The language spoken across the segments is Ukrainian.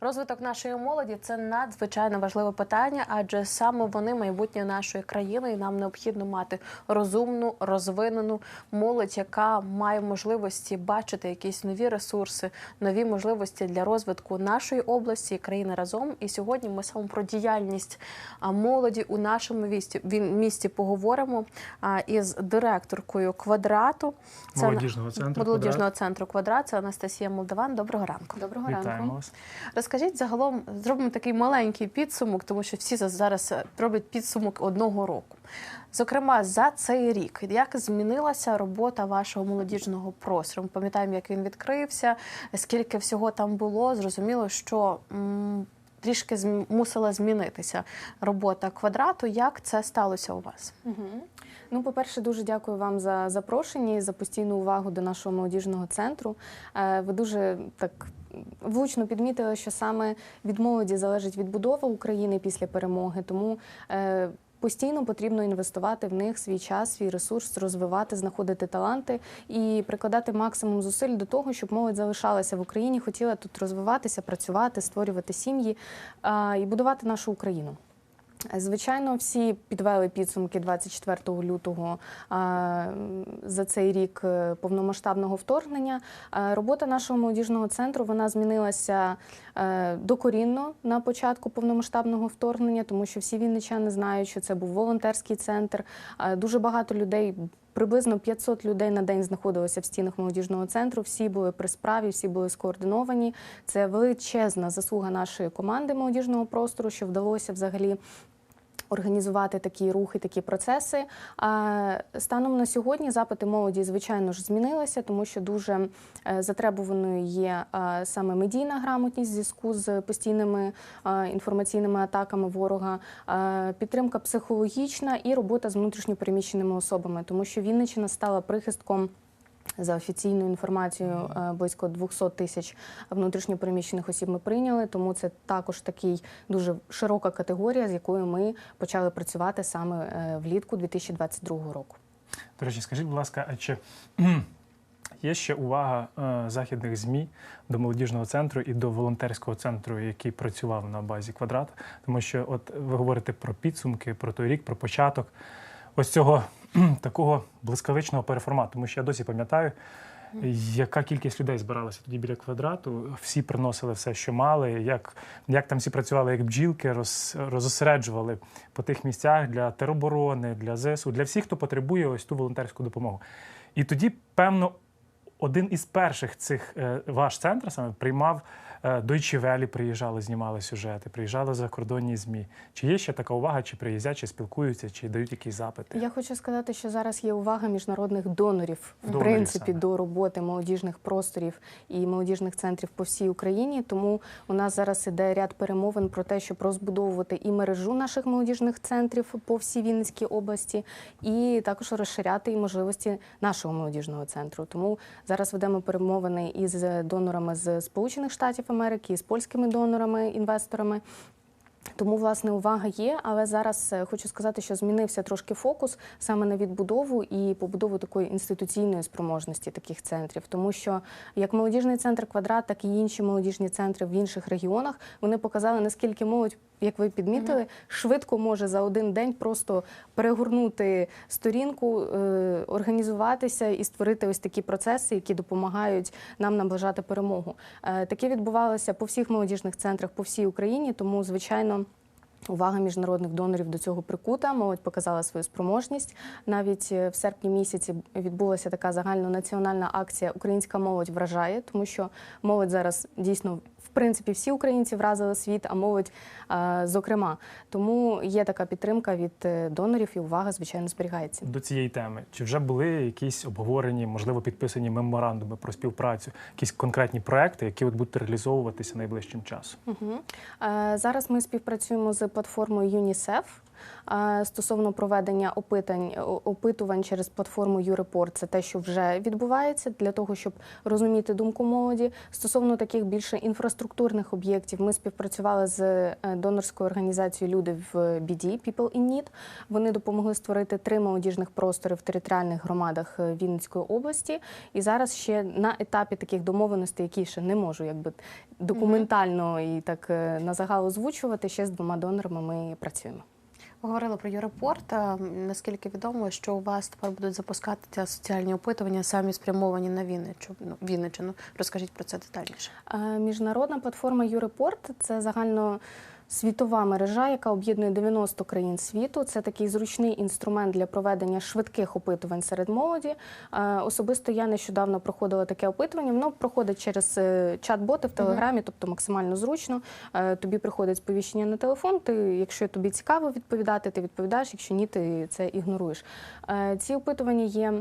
Розвиток нашої молоді це надзвичайно важливе питання, адже саме вони майбутнє нашої країни, і нам необхідно мати розумну, розвинену молодь, яка має можливості бачити якісь нові ресурси, нові можливості для розвитку нашої області і країни разом. І сьогодні ми саме про діяльність молоді у нашому місті він- місті поговоримо із директоркою квадрату. Це Молодіжного центру молодіжного центру квадрат. Це Анастасія Молдаван. Доброго ранку. Доброго Вітаємо ранку. вас. Розкажіть загалом, зробимо такий маленький підсумок, тому що всі за- зараз е, роблять підсумок одного року. Зокрема, за цей рік, як змінилася робота вашого молодіжного простору? Ми пам'ятаємо, як він відкрився, скільки всього там було. Зрозуміло, що м, трішки зм- мусила змінитися робота квадрату. Як це сталося у вас? Мгм. Ну, по-перше, дуже дякую вам за запрошення і за постійну увагу до нашого молодіжного центру. Е, Ви дуже так влучно підмітили, що саме від молоді залежить відбудова України після перемоги. Тому е, Постійно потрібно інвестувати в них свій час, свій ресурс, розвивати, знаходити таланти і прикладати максимум зусиль до того, щоб молодь залишалася в Україні, хотіла тут розвиватися, працювати, створювати сім'ї і будувати нашу Україну. Звичайно, всі підвели підсумки 24 лютого за цей рік е, повномасштабного вторгнення. Е, Робота нашого молодіжного центру вона змінилася е, докорінно на початку повномасштабного вторгнення, тому що всі вінничани знають, що це був волонтерський центр. Дуже багато людей. Приблизно 500 людей на день знаходилося в стінах молодіжного центру. Всі були при справі, всі були скоординовані. Це величезна заслуга нашої команди молодіжного простору, що вдалося взагалі організувати такі рухи, такі процеси. А станом на сьогодні запити молоді, звичайно ж, змінилися, тому що дуже е, затребуваною є е, саме медійна грамотність в зв'язку з постійними е, інформаційними атаками ворога, е, підтримка психологічна і робота з внутрішньопереміщеними особами, тому що Вінниччина стала прихистком. За офіційною інформацією, е, близько 200 тисяч внутрішньопереміщених осіб ми прийняли, тому це також такий дуже широка категорія, з якою ми почали працювати саме е, влітку 2022 року. До речі, скажіть, будь ласка, а чи є ще увага е, західних ЗМІ до молодіжного центру і до волонтерського центру, який працював на базі квадрат? Тому що, от ви говорите про підсумки, про той рік, про початок ось цього такого блискавичного переформату. Тому що я досі пам'ятаю. Яка кількість людей збиралася тоді біля квадрату? Всі приносили все, що мали. Як, як там всі працювали, як бджілки, роз, розосереджували по тих місцях для тероборони, для ЗСУ, для всіх, хто потребує ось ту волонтерську допомогу. І тоді, певно, один із перших цих е, ваш центр саме приймав е, Deutsche Welle приїжджали, знімали сюжети, приїжджали закордонні ЗМІ. Чи є ще така увага, чи приїздять, чи спілкуються, чи дають якісь запити? Я хочу сказати, що зараз є увага міжнародних донорів, в Донорів принципі, саме. до роботи молодіжних просторів і молодіжних центрів по всій Україні. Тому у нас зараз іде ряд перемовин про те, щоб розбудовувати і мережу наших молодіжних центрів по всій Вінницькій області, і також розширяти і можливості нашого молодіжного центру. Тому зараз ведемо перемовини із донорами з Сполучених Штатів Америки, з польськими донорами, інвесторами. Тому власне увага є, але зараз е, хочу сказати, що змінився трошки фокус саме на відбудову і побудову такої інституційної спроможності таких центрів, тому що як молодіжний центр квадрат, так і інші молодіжні центри в інших регіонах вони показали наскільки молодь, як ви підмітили, швидко може за один день просто перегорнути сторінку, е, організуватися і створити ось такі процеси, які допомагають нам наближати перемогу. Е, Таке відбувалося по всіх молодіжних центрах по всій Україні, тому звичайно. Увага міжнародних донорів до цього прикута. Молодь показала свою спроможність. Навіть е, в серпні місяці відбулася така загальнонаціональна акція Українська молодь вражає, тому що молодь зараз дійсно в принципі всі українці вразили світ, а молодь е, зокрема. Тому є така підтримка від е, донорів, і увага звичайно зберігається. До цієї теми чи вже були якісь обговорені, можливо, підписані меморандуми про співпрацю, якісь конкретні проекти, які от будуть реалізовуватися найближчим часом? Угу. Зараз ми співпрацюємо з платформою ЮНІСЕФ. Е, Стосовно проведення опитань, опитувань через платформу YouReport, це те, що вже відбувається для того, щоб розуміти думку молоді. Стосовно таких більше інфраструктурних об'єктів, ми співпрацювали з е, донорською організацією Люди в біді People in Need. Вони допомогли створити три молодіжних простори в територіальних громадах е, Вінницької області. І зараз ще на етапі таких домовленостей, які ще не можу якби документально і так е, на загал озвучувати, ще з двома донорами ми працюємо. Говорили про Європорт. Наскільки відомо, що у вас тепер будуть запускатися соціальні опитування, самі спрямовані на Вінничу, ну, Вінничину. Розкажіть про це детальніше. Е, Міжнародна платформа Юрепорт – це загально. Світова мережа, яка об'єднує 90 країн світу, це такий зручний інструмент для проведення швидких опитувань серед молоді. Е, Особисто я нещодавно проходила таке опитування. Воно проходить через е, чат-боти в телеграмі, тобто максимально зручно. Е, Тобі приходить сповіщення на телефон. Ти, якщо тобі цікаво відповідати, ти відповідаєш. Якщо ні, ти це ігноруєш. Ці опитування є.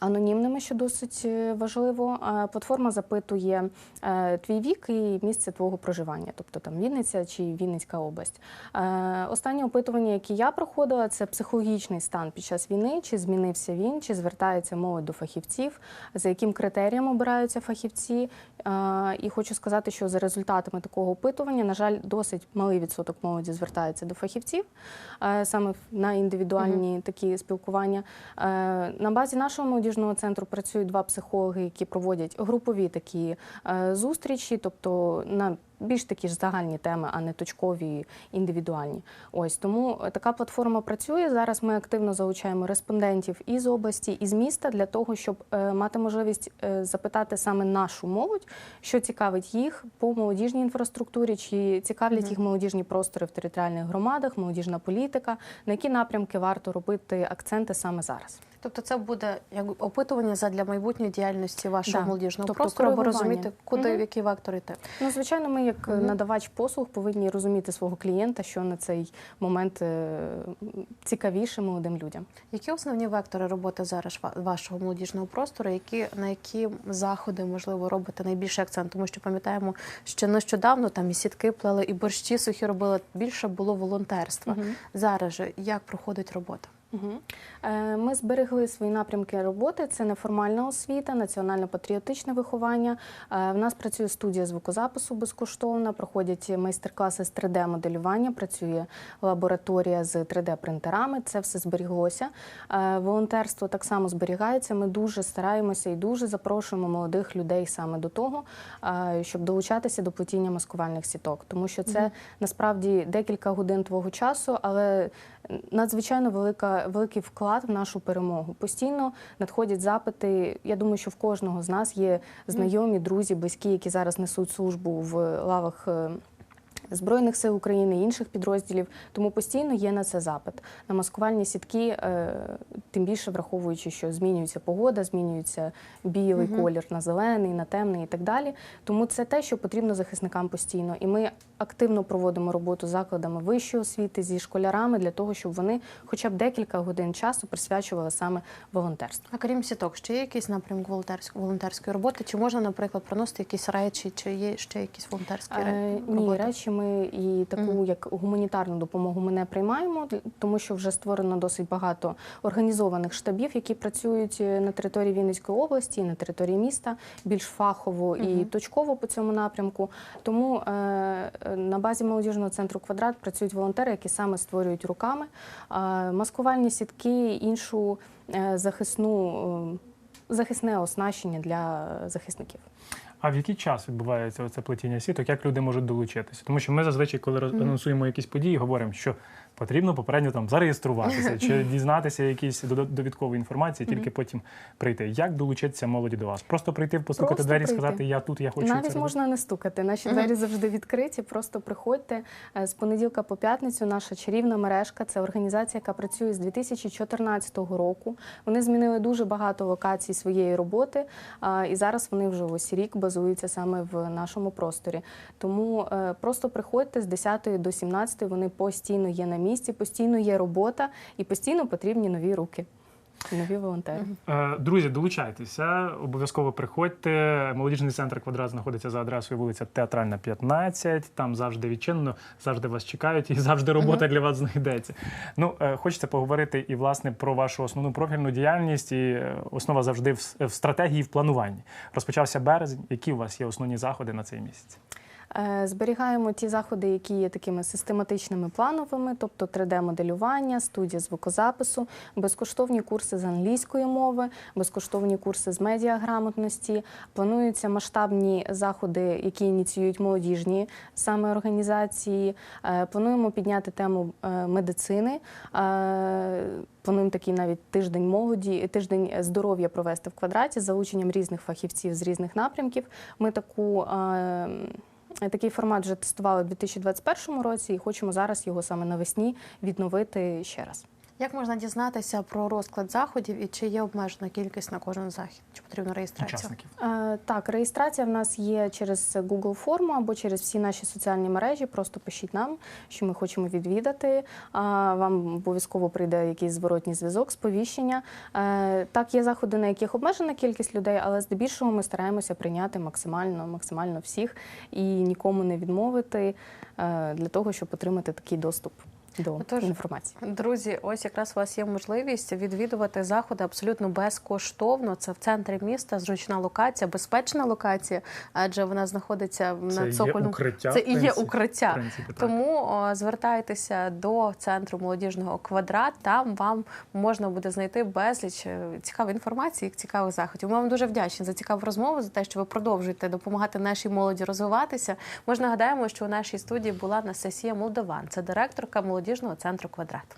Анонімними, що досить е, важливо, платформа запитує е, твій вік і місце твого проживання, тобто там Вінниця чи Вінницька область. Е, Останнє опитування, яке я проходила, це психологічний стан під час війни, чи змінився він, чи звертається молодь до фахівців, за яким критерієм обираються фахівці. І хочу сказати, що за результатами такого опитування, на жаль, досить малий відсоток молоді звертається до фахівців саме на індивідуальні такі спілкування. На базі нашого молодіжного центру працюють два психологи, які проводять групові такі е, зустрічі, тобто на більш такі ж загальні теми, а не точкові індивідуальні. Ось тому е, така платформа працює. Зараз ми активно залучаємо респондентів із області, із міста для того, щоб е, мати можливість запитати саме нашу молодь, що цікавить їх по молодіжній інфраструктурі, чи цікавлять їх молодіжні простори в територіальних громадах, молодіжна політика, на які напрямки варто робити акценти саме зараз. Тобто, це буде як опитування задля майбутньої діяльності вашого Да. молодіжного Тобто простору, аби розуміти, куди Мгм. в який вектор йти. Ну, звичайно, ми як Мгм. надавач послуг повинні розуміти свого клієнта, що на цей момент е, цікавіше молодим людям. Які основні вектори роботи зараз вашого молодіжного простору? Які на які заходи можливо робите найбільший акцент? Тому що пам'ятаємо, що нещодавно там і сітки плели, і борщі сухі робили. Більше було волонтерства. Зараз же як проходить робота? Е, Ми зберегли свої напрямки роботи. Це неформальна освіта, національно-патріотичне виховання. Е, В нас працює студія звукозапису безкоштовна, проходять майстер-класи з 3D-моделювання, працює лабораторія з 3D-принтерами. Це все зберіглося. Е, Волонтерство так само зберігається. Ми дуже стараємося і дуже запрошуємо молодих людей саме до того, щоб долучатися до плетіння маскувальних сіток, тому що це насправді декілька годин твого часу, але надзвичайно велика, великий вклад в нашу перемогу. Постійно надходять запити. Я думаю, що в кожного з нас є знайомі, друзі, близькі, які зараз несуть службу в лавах. е, Збройних сил України і інших підрозділів, тому постійно є на це запит. На маскувальні сітки, е, тим більше враховуючи, що змінюється погода, змінюється білий колір на зелений, на темний і так далі. Тому це те, що потрібно захисникам постійно. І ми активно проводимо роботу з закладами вищої освіти зі школярами для того, щоб вони хоча б декілька годин часу присвячували саме волонтерству. А крім сіток, ще є якийсь напрямок волонтерської роботи? Чи можна, наприклад, приносити якісь речі, чи є ще якісь волонтерські Е, ре- Ні, речі ми і таку як гуманітарну допомогу ми не приймаємо, тому що вже створено досить багато організованих штабів, які працюють е, на території Вінницької області, і на території міста, більш фахово і точково по цьому напрямку. Тому е, на базі молодіжного центру квадрат працюють волонтери, які саме створюють руками маскувальні сітки, іншу е, захисну. е, Захисне оснащення для захисників. А в який час відбувається це плетіння сіток? Як люди можуть долучитися? Тому що ми зазвичай, коли анонсуємо якісь події, говоримо, що потрібно попередньо там зареєструватися чи дізнатися якісь довідкової інформації, тільки потім прийти. Як долучитися молоді до вас? Просто прийти, постукати Просто двері, і прийти. сказати, я тут, я хочу це Навіть робити? можна не стукати. Наші двері завжди відкриті. Просто приходьте Е, з понеділка по п'ятницю. Наша чарівна мережка це організація, яка працює з 2014 року. Вони змінили дуже багато локацій своєї роботи, і зараз вони вже ось рік базуються саме в нашому просторі. Тому е, просто приходьте з 10 до 17, Вони постійно є на місці, постійно є робота і постійно потрібні нові руки. нові волонтери. Е, Друзі, долучайтеся, обов'язково приходьте. Молодіжний центр квадрат знаходиться за адресою вулиця Театральна, 15. Там завжди відчинено, завжди вас чекають і завжди робота для вас знайдеться. Ну, е, хочеться поговорити і власне про вашу основну профільну діяльність. І е, основа завжди в стратегії, в плануванні. Розпочався березень. Які у вас є основні заходи на цей місяць? Е, Зберігаємо ті заходи, які є такими систематичними плановими, тобто 3D-моделювання, студія звукозапису, безкоштовні курси з англійської мови, безкоштовні курси з медіаграмотності. Плануються масштабні заходи, які ініціюють молодіжні саме організації. Е, Плануємо підняти тему е, медицини. Плануємо такий навіть тиждень молоді, тиждень здоров'я провести в квадраті з залученням різних фахівців з різних напрямків. Ми таку. Такий формат вже тестували у 2021 році і хочемо зараз його саме навесні відновити ще раз. Як можна дізнатися про розклад заходів і чи є обмежена кількість на кожен захід? Чи потрібна реєстрація? Учасників. Е, Так, реєстрація в нас є через Google форму або через всі наші соціальні мережі. Просто пишіть нам, що ми хочемо відвідати. А Вам обов'язково прийде якийсь зворотній зв'язок, сповіщення. Е, Так, є заходи, на яких обмежена кількість людей, але здебільшого ми стараємося прийняти максимально, максимально всіх і нікому не відмовити е, для того, щоб отримати такий доступ до Отож, інформації. Друзі, ось якраз у вас є можливість відвідувати заходи абсолютно безкоштовно. Це в центрі міста, зручна локація, безпечна локація, адже вона знаходиться Це на є цокольному. укриття. Це і є укриття. Принципі. Тому о, звертайтеся до центру молодіжного квадрат. Там вам можна буде знайти безліч е, цікавої інформації, цікавих заходів. Ми вам дуже вдячні за цікаву розмову, за те, що ви продовжуєте допомагати нашій молоді розвиватися. Ми ж нагадаємо, що у нашій студії була Анастасія Молдован, це директорка молодіжного центру квадрат.